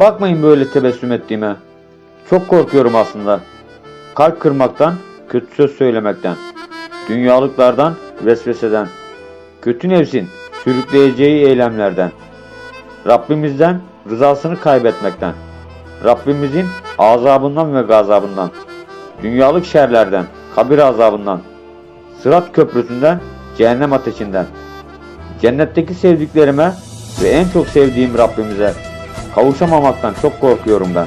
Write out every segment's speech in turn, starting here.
Bakmayın böyle tebessüm ettiğime. Çok korkuyorum aslında. Kalp kırmaktan, kötü söz söylemekten, dünyalıklardan, vesveseden, kötü nefsin sürükleyeceği eylemlerden, Rabbimizden rızasını kaybetmekten, Rabbimizin azabından ve gazabından, dünyalık şerlerden, kabir azabından, sırat köprüsünden, cehennem ateşinden, cennetteki sevdiklerime ve en çok sevdiğim Rabbimize kavuşamamaktan çok korkuyorum ben.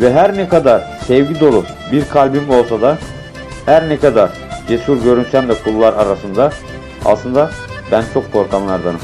Ve her ne kadar sevgi dolu bir kalbim olsa da, her ne kadar cesur görünsem de kullar arasında, aslında ben çok korkanlardanım.